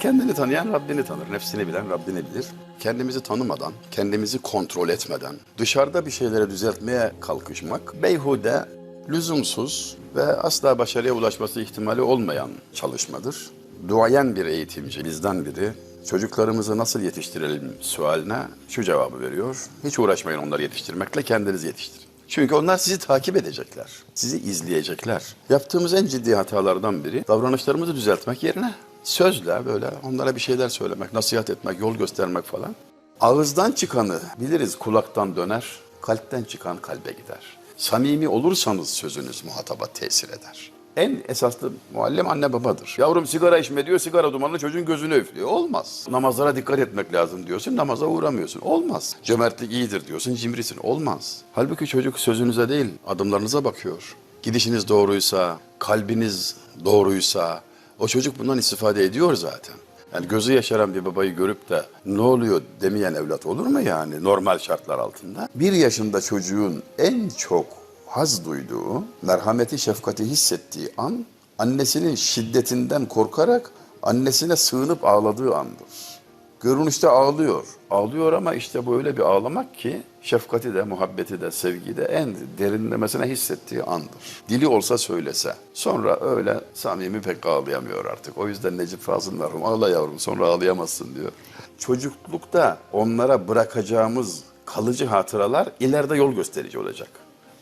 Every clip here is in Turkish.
Kendini tanıyan Rabbini tanır. Nefsini bilen Rabbini bilir. Kendimizi tanımadan, kendimizi kontrol etmeden, dışarıda bir şeyleri düzeltmeye kalkışmak beyhude, lüzumsuz ve asla başarıya ulaşması ihtimali olmayan çalışmadır. Duayen bir eğitimci bizden biri çocuklarımızı nasıl yetiştirelim sualine şu cevabı veriyor. Hiç uğraşmayın onları yetiştirmekle kendiniz yetiştirin. Çünkü onlar sizi takip edecekler. Sizi izleyecekler. Yaptığımız en ciddi hatalardan biri davranışlarımızı düzeltmek yerine sözle böyle onlara bir şeyler söylemek, nasihat etmek, yol göstermek falan. Ağızdan çıkanı biliriz kulaktan döner, kalpten çıkan kalbe gider. Samimi olursanız sözünüz muhataba tesir eder. En esaslı muallim anne babadır. Yavrum sigara içme diyor, sigara dumanını çocuğun gözüne üflüyor. Olmaz. Namazlara dikkat etmek lazım diyorsun, namaza uğramıyorsun. Olmaz. Cömertlik iyidir diyorsun, cimrisin. Olmaz. Halbuki çocuk sözünüze değil, adımlarınıza bakıyor. Gidişiniz doğruysa, kalbiniz doğruysa, o çocuk bundan istifade ediyor zaten. Yani gözü yaşaran bir babayı görüp de ne oluyor demeyen evlat olur mu yani normal şartlar altında? Bir yaşında çocuğun en çok haz duyduğu, merhameti, şefkati hissettiği an, annesinin şiddetinden korkarak annesine sığınıp ağladığı andır. Görünüşte ağlıyor. Ağlıyor ama işte böyle bir ağlamak ki şefkati de, muhabbeti de, sevgiyi de en derinlemesine hissettiği andır. Dili olsa söylese. Sonra öyle samimi pek ağlayamıyor artık. O yüzden Necip Fazıl merhum ağla yavrum sonra ağlayamazsın diyor. Çocuklukta onlara bırakacağımız kalıcı hatıralar ileride yol gösterici olacak.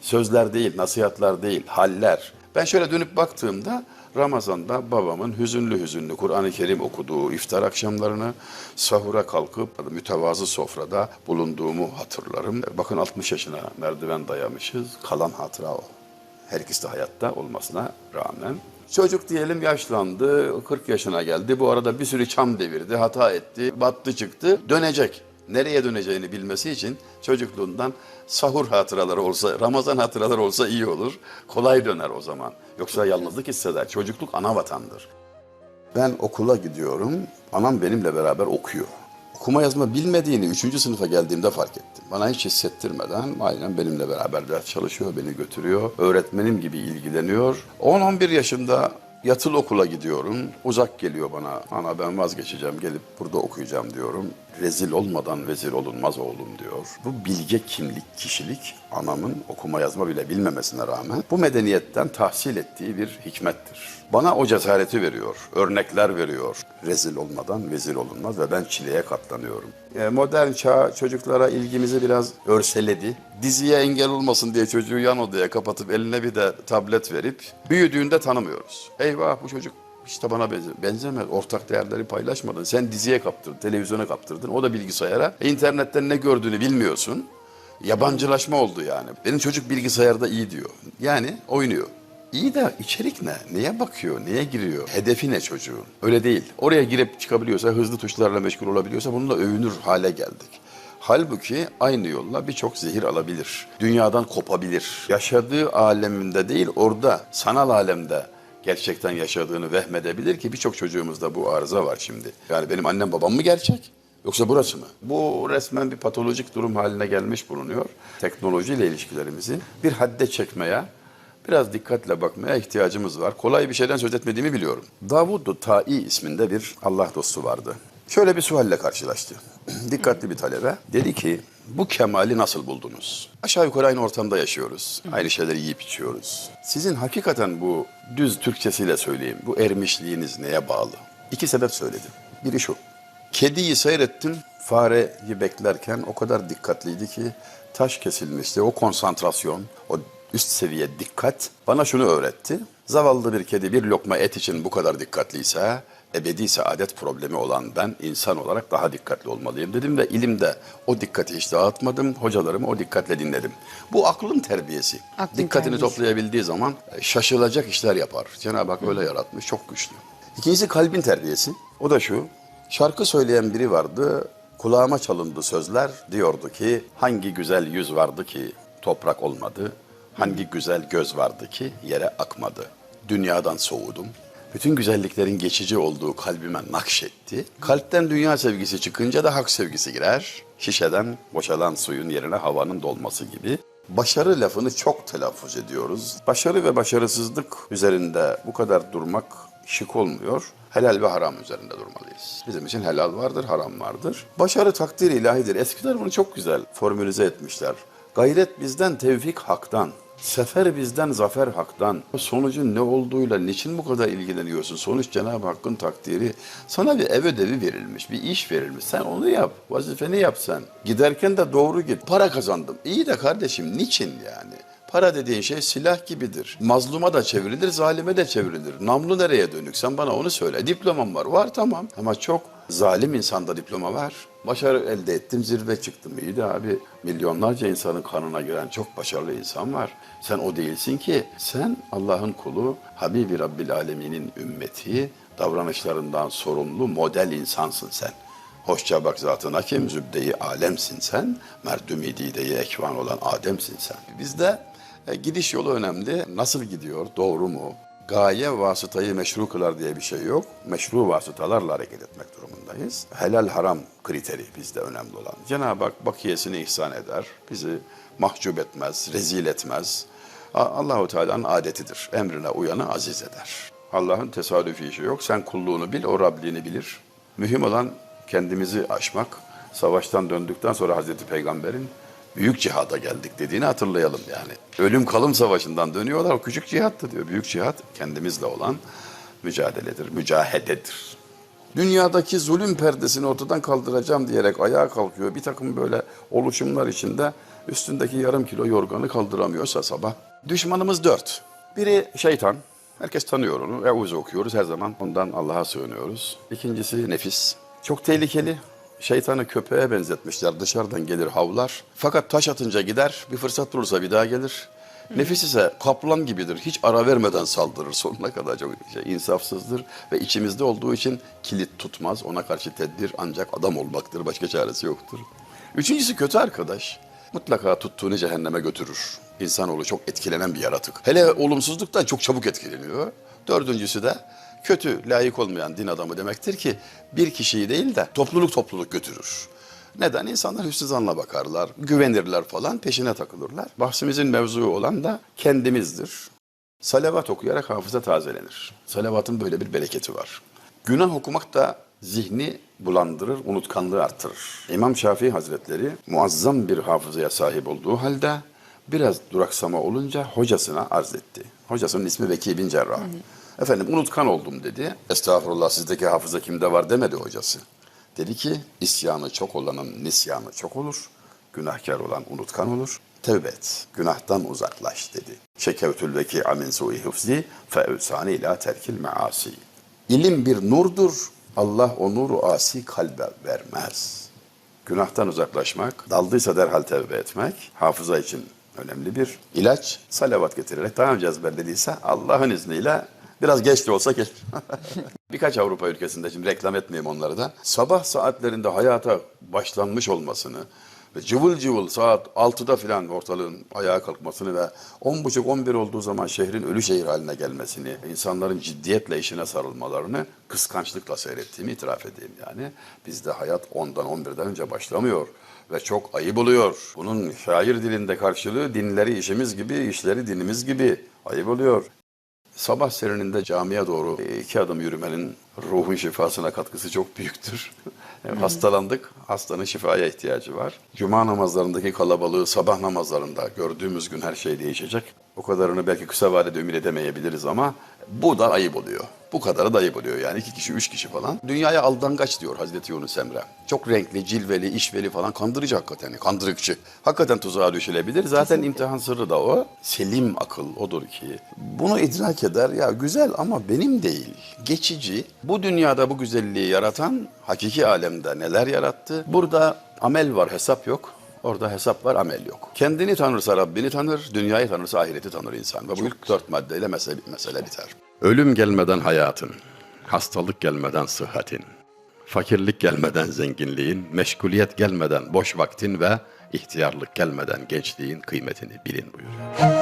Sözler değil, nasihatler değil, haller. Ben şöyle dönüp baktığımda Ramazan'da babamın hüzünlü hüzünlü Kur'an-ı Kerim okuduğu iftar akşamlarını sahura kalkıp mütevazı sofrada bulunduğumu hatırlarım. Bakın 60 yaşına merdiven dayamışız. Kalan hatıra o. Her ikisi de hayatta olmasına rağmen. Çocuk diyelim yaşlandı, 40 yaşına geldi. Bu arada bir sürü çam devirdi, hata etti, battı çıktı. Dönecek. Nereye döneceğini bilmesi için çocukluğundan sahur hatıraları olsa, Ramazan hatıraları olsa iyi olur. Kolay döner o zaman. Yoksa yalnızlık hisseder. Çocukluk ana vatandır. Ben okula gidiyorum. Anam benimle beraber okuyor. Okuma yazma bilmediğini 3. sınıfa geldiğimde fark ettim. Bana hiç hissettirmeden aynen benimle beraber ders çalışıyor, beni götürüyor. Öğretmenim gibi ilgileniyor. 10-11 yaşında yatılı okula gidiyorum. Uzak geliyor bana. Ana ben vazgeçeceğim, gelip burada okuyacağım diyorum. Rezil olmadan vezir olunmaz oğlum diyor. Bu bilge kimlik, kişilik anamın okuma yazma bile bilmemesine rağmen bu medeniyetten tahsil ettiği bir hikmettir. Bana o cesareti veriyor, örnekler veriyor. Rezil olmadan vezir olunmaz ve ben çileye katlanıyorum. E, modern çağ çocuklara ilgimizi biraz örseledi. Diziye engel olmasın diye çocuğu yan odaya kapatıp eline bir de tablet verip büyüdüğünde tanımıyoruz. Eyvah bu çocuk işte bana benze benzemez. Ortak değerleri paylaşmadın. Sen diziye kaptırdın, televizyona kaptırdın. O da bilgisayara. E, internetten ne gördüğünü bilmiyorsun. Yabancılaşma oldu yani. Benim çocuk bilgisayarda iyi diyor. Yani oynuyor. İyi de içerik ne? Neye bakıyor? Neye giriyor? Hedefi ne çocuğun? Öyle değil. Oraya girip çıkabiliyorsa, hızlı tuşlarla meşgul olabiliyorsa bununla övünür hale geldik. Halbuki aynı yolla birçok zehir alabilir. Dünyadan kopabilir. Yaşadığı aleminde değil, orada sanal alemde gerçekten yaşadığını vehmedebilir ki birçok çocuğumuzda bu arıza var şimdi. Yani benim annem babam mı gerçek? Yoksa burası mı? Bu resmen bir patolojik durum haline gelmiş bulunuyor. Teknolojiyle ilişkilerimizi bir hadde çekmeye, biraz dikkatle bakmaya ihtiyacımız var. Kolay bir şeyden söz etmediğimi biliyorum. Davud Tai isminde bir Allah dostu vardı. Şöyle bir sualle karşılaştı. Dikkatli bir talebe. Dedi ki bu kemali nasıl buldunuz? Aşağı yukarı aynı ortamda yaşıyoruz. Aynı şeyleri yiyip içiyoruz. Sizin hakikaten bu düz Türkçesiyle söyleyeyim. Bu ermişliğiniz neye bağlı? İki sebep söyledim. Biri şu. Kediyi seyrettim. Fareyi beklerken o kadar dikkatliydi ki taş kesilmişti. O konsantrasyon, o üst seviye dikkat bana şunu öğretti. Zavallı bir kedi bir lokma et için bu kadar dikkatliyse ebedi saadet problemi olan ben insan olarak daha dikkatli olmalıyım dedim ve ilimde o dikkati hiç dağıtmadım. Hocalarımı o dikkatle dinledim. Bu aklın terbiyesi. Aklın Dikkatini terbiyesi. toplayabildiği zaman e, şaşılacak işler yapar. Cenab-ı Hak öyle yaratmış, çok güçlü. İkincisi kalbin terbiyesi. O da şu. Şarkı söyleyen biri vardı. Kulağıma çalındı sözler. Diyordu ki hangi güzel yüz vardı ki toprak olmadı. Hangi güzel göz vardı ki yere akmadı. Dünyadan soğudum. Bütün güzelliklerin geçici olduğu kalbime nakşetti. Kalpten dünya sevgisi çıkınca da hak sevgisi girer. Şişeden boşalan suyun yerine havanın dolması gibi. Başarı lafını çok telaffuz ediyoruz. Başarı ve başarısızlık üzerinde bu kadar durmak şık olmuyor. Helal ve haram üzerinde durmalıyız. Bizim için helal vardır, haram vardır. Başarı takdir ilahidir. Eskiler bunu çok güzel formülize etmişler. Gayret bizden, tevfik haktan. Sefer bizden, zafer haktan. Sonucun ne olduğuyla niçin bu kadar ilgileniyorsun? Sonuç Cenab-ı Hakk'ın takdiri. Sana bir ev ödevi verilmiş, bir iş verilmiş. Sen onu yap, vazifeni yap sen. Giderken de doğru git. Para kazandım. İyi de kardeşim niçin yani? Para dediğin şey silah gibidir. Mazluma da çevrilir, zalime de çevrilir. Namlu nereye dönük? Sen bana onu söyle. Diplomam var. Var tamam. Ama çok zalim insanda diploma var. Başarı elde ettim, zirve çıktım. İyi de abi milyonlarca insanın kanına giren çok başarılı insan var. Sen o değilsin ki. Sen Allah'ın kulu, Habibi Rabbil Alemin'in ümmeti, davranışlarından sorumlu model insansın sen. Hoşça bak zatına kim zübdeyi alemsin sen, merdumi dideyi ekvan olan Adem'sin sen. Bizde e, gidiş yolu önemli. Nasıl gidiyor, doğru mu? Gaye vasıtayı meşru kılar diye bir şey yok. Meşru vasıtalarla hareket etmek durumundayız. Helal haram kriteri bizde önemli olan. Cenab-ı Hak bakiyesini ihsan eder. Bizi mahcup etmez, rezil etmez. Allahu Teala'nın adetidir. Emrine uyanı aziz eder. Allah'ın tesadüfi işi yok. Sen kulluğunu bil, o Rabliğini bilir. Mühim olan kendimizi aşmak. Savaştan döndükten sonra Hazreti Peygamber'in büyük cihada geldik dediğini hatırlayalım yani. Ölüm kalım savaşından dönüyorlar. O küçük cihattı diyor. Büyük cihat kendimizle olan mücadeledir, mücahededir. Dünyadaki zulüm perdesini ortadan kaldıracağım diyerek ayağa kalkıyor. Bir takım böyle oluşumlar içinde üstündeki yarım kilo yorganı kaldıramıyorsa sabah. Düşmanımız dört. Biri şeytan. Herkes tanıyor onu. Eûzü okuyoruz her zaman. Ondan Allah'a sığınıyoruz. İkincisi nefis. Çok tehlikeli. Şeytanı köpeğe benzetmişler. Dışarıdan gelir havlar. Fakat taş atınca gider. Bir fırsat bulursa bir daha gelir. Nefis ise kaplan gibidir. Hiç ara vermeden saldırır sonuna kadar çok şey, insafsızdır ve içimizde olduğu için kilit tutmaz. Ona karşı tedbir ancak adam olmaktır. Başka çaresi yoktur. Üçüncüsü kötü arkadaş. Mutlaka tuttuğunu cehenneme götürür. İnsanoğlu çok etkilenen bir yaratık. Hele olumsuzluktan çok çabuk etkileniyor. Dördüncüsü de kötü, layık olmayan din adamı demektir ki bir kişiyi değil de topluluk topluluk götürür. Neden? İnsanlar hüsnü zanla bakarlar, güvenirler falan, peşine takılırlar. Bahsimizin mevzuu olan da kendimizdir. Salavat okuyarak hafıza tazelenir. Salavatın böyle bir bereketi var. Günah okumak da zihni bulandırır, unutkanlığı artırır. İmam Şafii Hazretleri muazzam bir hafızaya sahip olduğu halde biraz duraksama olunca hocasına arz etti. Hocasının ismi Veki bin Cerrah. Efendim unutkan oldum dedi. Estağfurullah sizdeki hafıza kimde var demedi hocası. Dedi ki isyanı çok olanın nisyanı çok olur. Günahkar olan unutkan olur. Tevbe et, günahtan uzaklaş dedi. Şekevtül veki amin su'i hıfzi fe evsani ila terkil measi. İlim bir nurdur. Allah o nuru asi kalbe vermez. Günahtan uzaklaşmak, daldıysa derhal tevbe etmek, hafıza için önemli bir ilaç. Salavat getirerek daha önce ezberlediyse Allah'ın izniyle biraz geç de olsa geç. Birkaç Avrupa ülkesinde şimdi reklam etmeyeyim onları da. Sabah saatlerinde hayata başlanmış olmasını ve cıvıl cıvıl saat 6'da filan ortalığın ayağa kalkmasını ve 10.30-11 olduğu zaman şehrin ölü şehir haline gelmesini, insanların ciddiyetle işine sarılmalarını kıskançlıkla seyrettiğimi itiraf edeyim yani. Bizde hayat 10'dan 11'den önce başlamıyor ve çok ayıp oluyor. Bunun şair dilinde karşılığı dinleri işimiz gibi, işleri dinimiz gibi ayıp oluyor. Sabah serininde camiye doğru iki adım yürümenin ruhun şifasına katkısı çok büyüktür. Yani Hastalandık, hastanın şifaya ihtiyacı var. Cuma namazlarındaki kalabalığı sabah namazlarında gördüğümüz gün her şey değişecek. O kadarını belki kısa vadede ümit edemeyebiliriz ama bu da ayıp oluyor. Bu kadarı da ayıp oluyor yani iki kişi, üç kişi falan. Dünyaya aldangaç diyor Hazreti Yunus Emre. Çok renkli, cilveli, işveli falan kandırıcı hakikaten, kandırıkçı. Hakikaten tuzağa düşülebilir. Zaten imtihan sırrı da o. Selim akıl odur ki. Bunu idrak eder. Ya güzel ama benim değil. Geçici. Bu dünyada bu güzelliği yaratan hakiki alemde neler yarattı? Burada amel var, hesap yok. Orada hesap var, amel yok. Kendini tanırsa Rabbini tanır, dünyayı tanırsa ahireti tanır insan. Ve bu ilk dört maddeyle mesele, mesele biter. Ölüm gelmeden hayatın, hastalık gelmeden sıhhatin, fakirlik gelmeden zenginliğin, meşguliyet gelmeden boş vaktin ve ihtiyarlık gelmeden gençliğin kıymetini bilin buyuruyor.